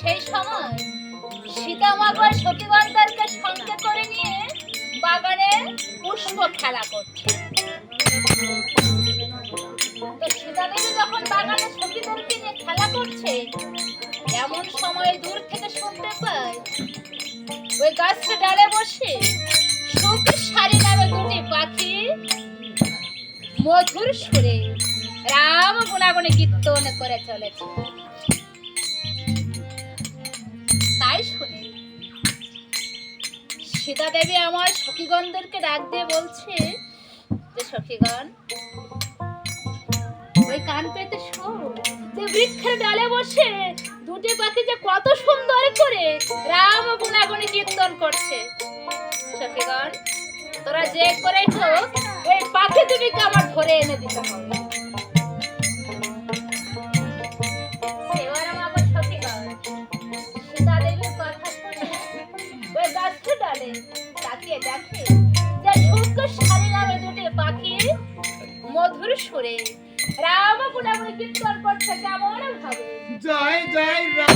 সেই সময় সীতামাগর সতীগন্ধরকে সঙ্গে করে নিয়ে বাগানে পুষ্প খেলা করছে। তো সীতাদেবী যখন বাগানে সতীদেরকে নিয়ে খেলা করছে, এমন সময় দূর থেকে শুনতে পায় ওই গাছটা ডালে বসে সবুজ শাড়ি নামে দুটি পাখি মধুর সুরে রাম গুণাগুণে কীর্তন করে চলেছে। তাই শুনে। সীতা দেবী আমার সখীগণদেরকে ডাক দিয়ে বলছে, যে সখীগণ, ওই কান পেতে যে বৃক্ষের ডালে বসে দুটি পাখি যে কত সুন্দর করে রাম গুণাগুণে কীর্তন করছে। সখীগণ, তোরা যে করে ওই পাখি দুটিকে আমার ধরে এনে দিতে হবে। গাছ ডালে, তাকিয়ে দেখে যা সূর্য সারে নামে দুটে পাখি মধুর সুরে। রাম পুনামে কীর্তন করছে কেমন ভাবে জয় জয় রাম।